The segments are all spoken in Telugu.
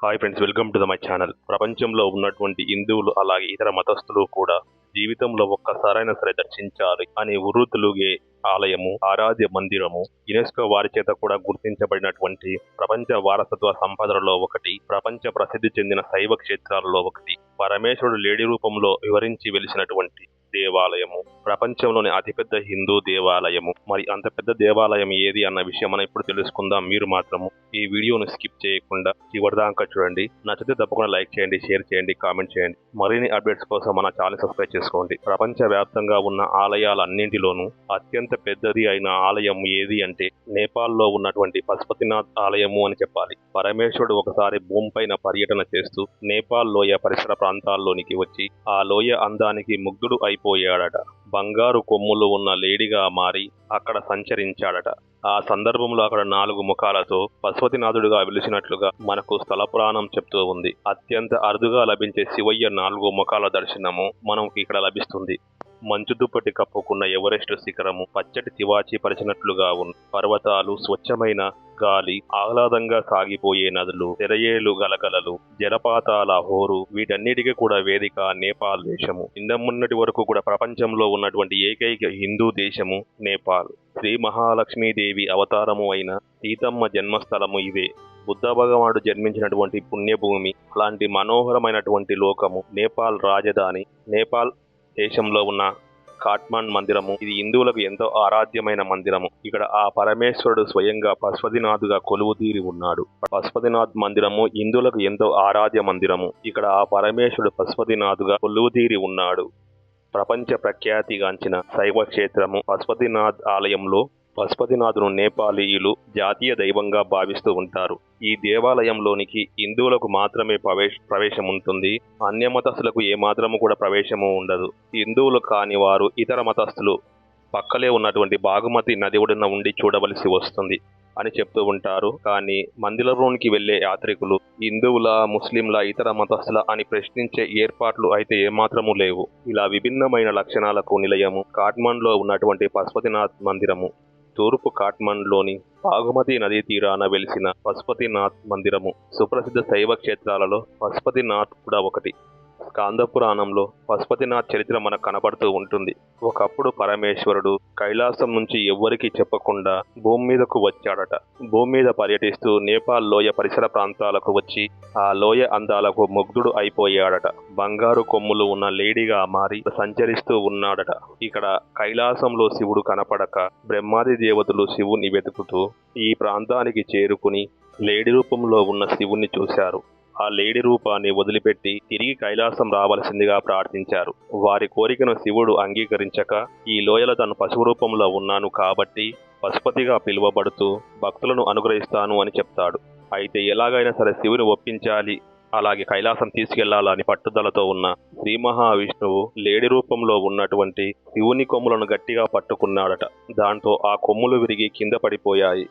Hi friends welcome to the my channel ప్రపంచంలో ఉన్నటువంటి హిందువులు అలాగే ఇతర మతస్థులు కూడా జీవితంలో ఒక్కసారైనా సరే దర్శించాలి అని ఉరుతులుగే ఆలయము ఆరాధ్య మందిరము యునెస్కో వారి చేత కూడా గుర్తించబడినటువంటి ప్రపంచ వారసత్వ సంపదలలో ఒకటి ప్రపంచ ప్రసిద్ధి చెందిన శైవ క్షేత్రాలలో ఒకటి. పరమేశ్వరుడు లేడి రూపంలో వివరించి వెలిసినటువంటి దేవాలయము. ప్రపంచంలోని అతిపెద్ద హిందూ దేవాలయము. మరి అంత పెద్ద దేవాలయం ఏది అన్న విషయం మనం ఇప్పుడు తెలుసుకుందాం. మీరు మాత్రము ఈ వీడియోను స్కిప్ చేయకుండా చివరిదాకా చూడండి. నచ్చితే తప్పకుండా లైక్ చేయండి షేర్ చేయండి కామెంట్ చేయండి. మరిన్ని అప్డేట్స్ కోసం మన ఛానల్ సబ్స్క్రైబ్ చేసుకోండి. ప్రపంచ వ్యాప్తంగా ఉన్న ఆలయాలన్నింటిలోనూ అత్యంత పెద్దది అయిన ఆలయం ఏది అంటే నేపాల్లో ఉన్నటువంటి పశుపతినాథ్ ఆలయము అని చెప్పాలి. పరమేశ్వరుడు ఒకసారి భూమిపైన పర్యటన చేస్తూ నేపాల్ లోయ పరిసర ప్రాంతాల్లోనికి వచ్చి ఆ లోయ అందానికి ముగ్ధుడు అయిపోయాడట బంగారు కొమ్ములు ఉన్న లేడిగా మారి అక్కడ సంచరించాడట. ఆ సందర్భంలో అక్కడ నాలుగు ముఖాలతో పశుపతినాథుడుగా వెలిసినట్లుగా మనకు స్థల పురాణం చెప్తూ ఉంది. అత్యంత అరుదుగా లభించే శివయ్య నాలుగు ముఖాల దర్శనము మనకు ఇక్కడ లభిస్తుంది. మంచు దుప్పటి కప్పుకున్న ఎవరెస్ట్ శిఖరము పచ్చటి తివాచి పరిచినట్లుగా ఉన్న పర్వతాలు స్వచ్ఛమైన గాలి ఆహ్లాదంగా సాగిపోయే నదులు తెరయేలు గలగలలు జలపాతాల హోరు వీటన్నిటికీ కూడా వేదిక నేపాల్ దేశము. ఇందమున్నటి వరకు కూడా ప్రపంచంలో ఉన్నటువంటి ఏకైక హిందూ దేశము నేపాల్. శ్రీ మహాలక్ష్మీదేవి అవతారము అయిన సీతమ్మ జన్మస్థలము ఇదే బుద్ధ భగవానుడు జన్మించినటువంటి పుణ్యభూమి అలాంటి మనోహరమైనటువంటి లోకము నేపాల్ రాజధాని నేపాల్ దేశంలో ఉన్న కాట్మాండ్ మందిరము. ఇది హిందువులకు ఎంతో ఆరాధ్యమైన మందిరము. ఇక్కడ ఆ పరమేశ్వరుడు స్వయంగా పశుపతినాథ్గా కొలువు తీరి ఉన్నాడు. పశుపతినాథ్ మందిరము హిందువులకు ఎంతో ఆరాధ్య మందిరము. ఇక్కడ ఆ పరమేశ్వరుడు పశుపతినాథ్గా కొలువు తీరి ఉన్నాడు. ప్రపంచ ప్రఖ్యాతిగాంచిన శైవ క్షేత్రము పశుపతినాథ్ ఆలయంలో పశుపతినాథును నేపాలీయులు జాతీయ దైవంగా భావిస్తూ ఉంటారు. ఈ దేవాలయంలోనికి హిందువులకు మాత్రమే ప్రవేశ ప్రవేశం ఉంటుంది అన్య మతస్థులకు ఏమాత్రము కూడా ప్రవేశము ఉండదు. హిందువులు కాని వారు ఇతర మతస్థులు పక్కలే ఉన్నటువంటి బాగుమతి నది ఒడిన ఉండి చూడవలసి వస్తుంది అని చెప్తూ ఉంటారు. కానీ మందిరంలోనికి వెళ్ళే యాత్రికులు హిందువుల ముస్లింల ఇతర మతస్థుల అని ప్రశ్నించే ఏర్పాట్లు అయితే ఏమాత్రము లేవు. ఇలా విభిన్నమైన లక్షణాలకు నిలయము. కాట్మండ్లో ఉన్నటువంటి పశుపతినాథ్ మందిరము. తూర్పు కాట్మండ్లోని బాగుమతి నదీ తీరాన వెలిసిన పశుపతినాథ్ మందిరము సుప్రసిద్ధ శైవ క్షేత్రాలలో పశుపతినాథ్ కూడా ఒకటి. స్కాంద పురాణంలో పశుపతినాథ్ చరిత్ర మనకు కనబడుతూ ఉంటుంది. ఒకప్పుడు పరమేశ్వరుడు కైలాసం నుంచి ఎవ్వరికీ చెప్పకుండా భూమి మీదకు వచ్చాడట. భూమి మీద పర్యటిస్తూ నేపాల్ లోయ పరిసర ప్రాంతాలకు వచ్చి ఆ లోయ అందాలకు ముగ్ధుడు అయిపోయాడట. బంగారు కొమ్ములు ఉన్న లేడీగా మారి సంచరిస్తూ ఉన్నాడట. ఇక్కడ కైలాసంలో శివుడు కనపడక బ్రహ్మాది దేవతలు శివుని వెతుకుతూ ఈ ప్రాంతానికి చేరుకుని లేడి రూపంలో ఉన్న శివుణ్ణి చూశారు. ఆ లేడి రూపాన్ని వదిలిపెట్టి తిరిగి కైలాసం రావలసిందిగా ప్రార్థించారు. వారి కోరికను శివుడు అంగీకరించక ఈ లోయల తను పశువు రూపంలో ఉన్నాను కాబట్టి పశుపతిగా పిలువబడుతూ భక్తులను అనుగ్రహిస్తాను అని చెప్తాడు. అయితే ఎలాగైనా సరే శివుని ఒప్పించాలి. అలాగే కైలాసం తీసుకెళ్ళాలని పట్టుదలతో ఉన్న శ్రీ మహావిష్ణువు లేడి రూపంలో ఉన్నటువంటి శివుని కొమ్ములను గట్టిగా పట్టుకున్నాడట. దాంతో ఆ కొమ్ములు విరిగి కింద పడిపోయాయి.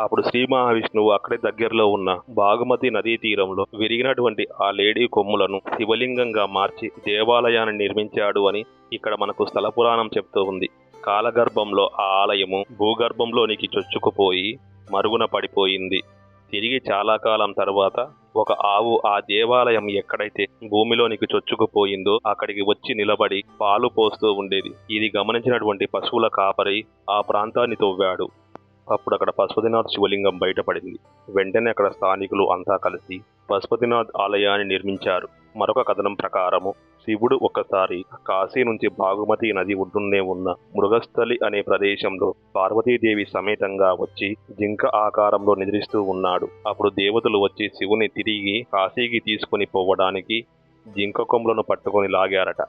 అప్పుడు శ్రీ మహావిష్ణువు అక్కడే దగ్గరలో ఉన్న బాగుమతి నదీ తీరంలో విరిగినటువంటి ఆ లేడీ కొమ్ములను శివలింగంగా మార్చి దేవాలయాన్ని నిర్మించాడు అని ఇక్కడ మనకు స్థల పురాణం చెప్తూ ఉంది. కాలగర్భంలో ఆ ఆలయము భూగర్భంలోనికి చొచ్చుకుపోయి మరుగున పడిపోయింది. తిరిగి చాలా కాలం తర్వాత ఒక ఆవు ఆ దేవాలయం ఎక్కడైతే భూమిలోనికి చొచ్చుకుపోయిందో అక్కడికి వచ్చి నిలబడి పాలు పోస్తూ ఉండేది. ఇది గమనించినటువంటి పశువుల కాపరి ఆ ప్రాంతాన్ని తవ్వాడు. అప్పుడు అక్కడ పశుపతినాథ్ శివలింగం బయటపడింది. వెంటనే అక్కడ స్థానికులు అంతా కలిసి పశుపతినాథ్ ఆలయాన్ని నిర్మించారు. మరొక కథనం ప్రకారము శివుడు ఒకసారి కాశీ నుంచి బాగుమతి నది ఒడ్డునే ఉన్న మృగస్థలి అనే ప్రదేశంలో పార్వతీదేవి సమేతంగా వచ్చి జింక ఆకారంలో నిద్రిస్తూ ఉన్నాడు. అప్పుడు దేవతలు వచ్చి శివుని తిరిగి కాశీకి తీసుకుని పోవడానికి జింక కొమ్ములను పట్టుకొని లాగారట.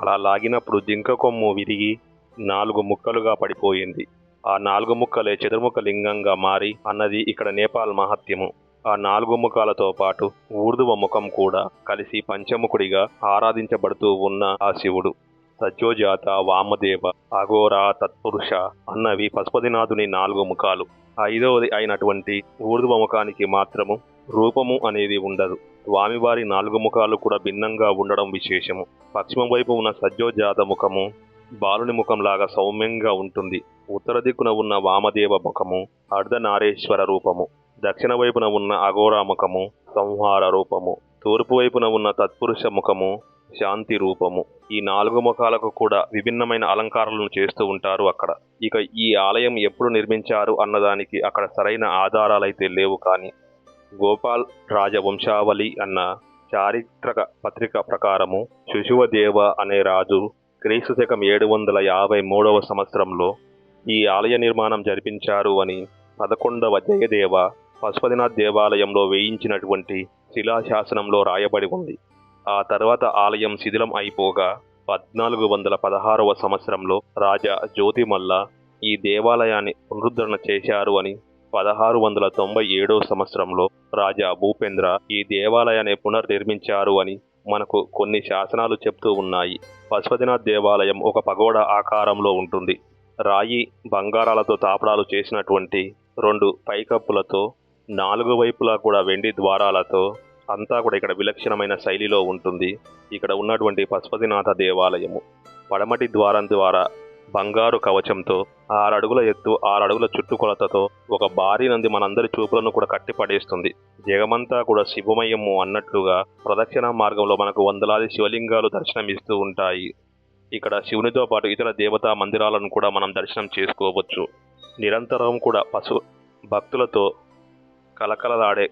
అలా లాగినప్పుడు జింక కొమ్ము విరిగి నాలుగు ముక్కలుగా పడిపోయింది. ఆ నాలుగు ముక్కలే చతుర్ముఖ లింగంగా మారి అన్నది ఇక్కడ నేపాల్ మహత్యము. ఆ నాలుగు ముఖాలతో పాటు ఊర్ధువ ముఖం కూడా కలిసి పంచముఖుడిగా ఆరాధించబడుతూ ఉన్న ఆ శివుడు. సజ్జోజాత వామదేవ అఘోర తత్పురుష అన్నవి పశుపతినాథుని నాలుగు ముఖాలు. ఐదవది అయినటువంటి ఊర్ధువ ముఖానికి మాత్రము రూపము అనేది ఉండదు. స్వామివారి నాలుగు ముఖాలు కూడా భిన్నంగా ఉండడం విశేషము. పశ్చిమ వైపు ఉన్న సజ్జోజాత ముఖము బాలుని ముఖంలాగా సౌమ్యంగా ఉంటుంది. ఉత్తర దిక్కున ఉన్న వామదేవ ముఖము అర్ధనారేశ్వర రూపము దక్షిణ వైపున ఉన్న అఘోరాముఖము సంహార రూపము తూర్పు వైపున ఉన్న తత్పురుష ముఖము శాంతి రూపము. ఈ నాలుగు ముఖాలకు కూడా విభిన్నమైన అలంకారాలను చేస్తూ ఉంటారు అక్కడ. ఇక ఈ ఆలయం ఎప్పుడు నిర్మించారు అన్నదానికి అక్కడ సరైన ఆధారాలైతే లేవు కానీ గోపాల్ రాజవంశావళి అన్న చారిత్రక పత్రిక ప్రకారము శిశువదేవ అనే రాజు క్రీస్తు శకం ఏడు వందల యాభై మూడవ సంవత్సరంలో ఈ ఆలయ నిర్మాణం జరిపించారు అని పదకొండవ జయదేవ పశుపతినాథ్ దేవాలయంలో వేయించినటువంటి శిలాశాసనంలో రాయబడి ఉంది. ఆ తర్వాత ఆలయం శిథిలం అయిపోగా పద్నాలుగు వందల పదహారవ సంవత్సరంలో రాజా జ్యోతిమల్ల ఈ దేవాలయాన్ని పునరుద్ధరణ చేశారు అని పదహారు వందల తొంభై ఏడవ సంవత్సరంలో రాజా భూపేంద్ర ఈ దేవాలయాన్ని పునర్నిర్మించారు అని మనకు కొన్ని శాసనాలు చెప్తూ ఉన్నాయి. పశుపతినాథ్ దేవాలయం ఒక పగోడ ఆకారంలో ఉంటుంది. రాయి బంగారాలతో తాపడాలు చేసినటువంటి రెండు పైకప్పులతో నాలుగు వైపులా కూడా వెండి ద్వారాలతో అంతా కూడా ఇక్కడ విలక్షణమైన శైలిలో ఉంటుంది. ఇక్కడ ఉన్నటువంటి పశుపతినాథ దేవాలయము. పడమటి ద్వారం ద్వారా బంగారు కవచంతో ఆరు అడుగుల ఎత్తు ఆరు అడుగుల చుట్టుకొలతతో ఒక భారీ నంది మనందరి చూపులను కూడా కట్టిపడేస్తుంది జగమంతా కూడా శివమయము అన్నట్లుగా ప్రదక్షిణ మార్గంలో మనకు వందలాది శివలింగాలు దర్శనమిస్తూ ఉంటాయి. ఇక్కడ శివునితో పాటు ఇతర దేవతా మందిరాలను కూడా మనం దర్శనం చేసుకోవచ్చు. నిరంతరం కూడా పశు భక్తులతో కలకలలాడే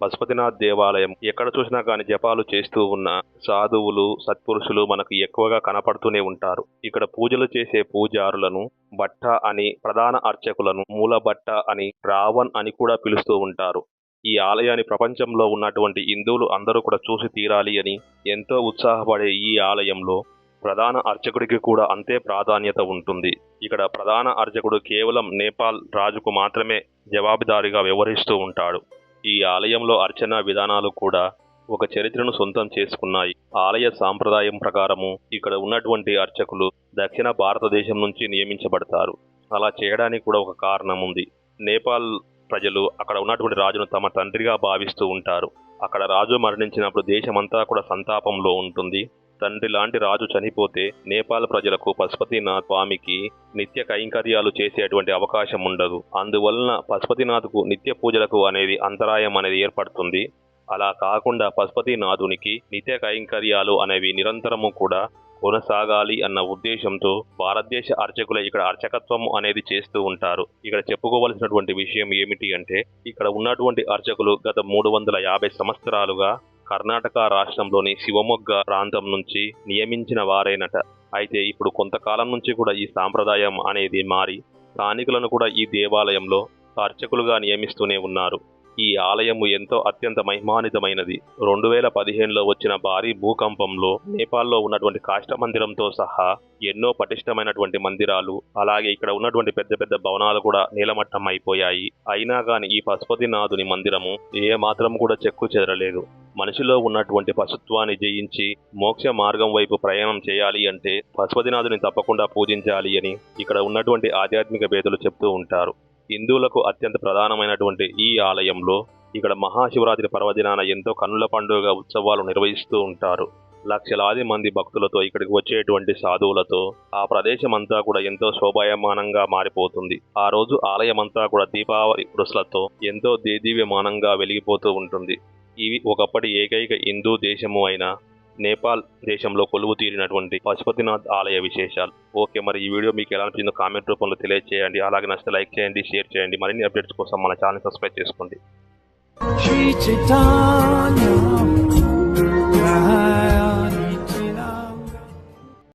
పశుపతినాథ్ దేవాలయం ఎక్కడ చూసినా కానీ జపాలు చేస్తూ ఉన్న సాధువులు సత్పురుషులు మనకు ఎక్కువగా కనపడుతూనే ఉంటారు. ఇక్కడ పూజలు చేసే పూజారులను భట్ట అని ప్రధాన అర్చకులను మూల భట్ట అని రావణ్ అని కూడా పిలుస్తూ ఉంటారు. ఈ ఆలయాన్ని ప్రపంచంలో ఉన్నటువంటి హిందువులు అందరూ కూడా చూసి తీరాలి అని ఎంతో ఉత్సాహపడే ఈ ఆలయంలో ప్రధాన అర్చకుడికి కూడా అంతే ప్రాధాన్యత ఉంటుంది. ఇక్కడ ప్రధాన అర్చకుడు కేవలం నేపాల్ రాజుకు మాత్రమే జవాబుదారీగా వ్యవహరిస్తూ ఉంటాడు. ఈ ఆలయంలో అర్చనా విధానాలు కూడా ఒక చరిత్రను సొంతం చేసుకున్నాయి. ఆలయ సాంప్రదాయం ప్రకారము ఇక్కడ ఉన్నటువంటి అర్చకులు దక్షిణ భారతదేశం నుంచి నియమించబడతారు. అలా చేయడానికి కూడా ఒక కారణం ఉంది. నేపాల్ ప్రజలు అక్కడ ఉన్నటువంటి రాజును తమ తండ్రిగా భావిస్తూ ఉంటారు. అక్కడ రాజు మరణించినప్పుడు దేశమంతా కూడా సంతాపంలో ఉంటుంది. తండ్రి లాంటి రాజు చనిపోతే నేపాల్ ప్రజలకు పశుపతినాథ్ స్వామికి నిత్య కైంకర్యాలు చేసేటువంటి అవకాశం ఉండదు. అందువలన పశుపతినాథ్కు నిత్య పూజలకు అనేది అంతరాయం అనేది ఏర్పడుతుంది. అలా కాకుండా పశుపతినాథునికి నిత్య కైంకర్యాలు అనేవి నిరంతరము కూడా కొనసాగాలి అన్న ఉద్దేశంతో భారతదేశ అర్చకులు ఇక్కడ అర్చకత్వం అనేది చేస్తూ ఉంటారు. ఇక్కడ చెప్పుకోవలసినటువంటి విషయం ఏమిటి అంటే ఇక్కడ ఉన్నటువంటి అర్చకులు గత మూడు వందల యాభై సంవత్సరాలుగా కర్ణాటక రాష్ట్రంలోని శివమొగ్గ ప్రాంతం నుంచి నియమించిన వారేనట. అయితే ఇప్పుడు కొంతకాలం నుంచి కూడా ఈ సాంప్రదాయం అనేది మారి స్థానికులను కూడా ఈ దేవాలయంలో అర్చకులుగా నియమిస్తూనే ఉన్నారు. ఈ ఆలయము ఎంతో అత్యంత మహిమానితమైనది రెండు వేల పదిహేనులో వచ్చిన భారీ భూకంపంలో నేపాల్లో ఉన్నటువంటి కాష్ట మందిరంతో సహా ఎన్నో పటిష్టమైనటువంటి మందిరాలు అలాగే ఇక్కడ ఉన్నటువంటి పెద్ద పెద్ద భవనాలు కూడా నీలమట్టం అయిపోయాయి అయినా కానీ ఈ పశుపతినాథుని మందిరము ఏ మాత్రం కూడా చెక్కు చెదరలేదు. మనిషిలో ఉన్నటువంటి పశుత్వాన్ని జయించి మోక్ష మార్గం వైపు ప్రయాణం చేయాలి అంటే పశుపతినాథుని తప్పకుండా పూజించాలి అని ఇక్కడ ఉన్నటువంటి ఆధ్యాత్మిక వేదులు చెప్తూ ఉంటారు. హిందువులకు అత్యంత ప్రధానమైనటువంటి ఈ ఆలయంలో ఇక్కడ మహాశివరాత్రి పర్వదినాన ఎంతో కన్నుల పండుగ ఉత్సవాలు నిర్వహిస్తూ ఉంటారు. లక్షలాది మంది భక్తులతో ఇక్కడికి వచ్చేటువంటి సాధువులతో ఆ ప్రదేశం అంతా కూడా ఎంతో శోభాయమానంగా మారిపోతుంది. ఆ రోజు ఆలయం అంతా కూడా దీపావళి పురుషులతో ఎంతో దేదీవ్యమానంగా వెలిగిపోతూ ఉంటుంది. ఇవి ఒకప్పటి ఏకైక హిందూ దేశము అయిన నేపాల్ దేశంలో కొలువు తీరినటువంటి పశుపతినాథ్ ఆలయ విశేషాలు. ఓకే మరి ఈ వీడియో మీకు ఎలా అనిపించిందో కామెంట్ రూపంలో తెలియజేయండి అలాగే నచ్చితే లైక్ చేయండి షేర్ చేయండి. మరిన్ని అప్డేట్స్ కోసం మన ఛానల్ సబ్స్క్రైబ్ చేసుకోండి.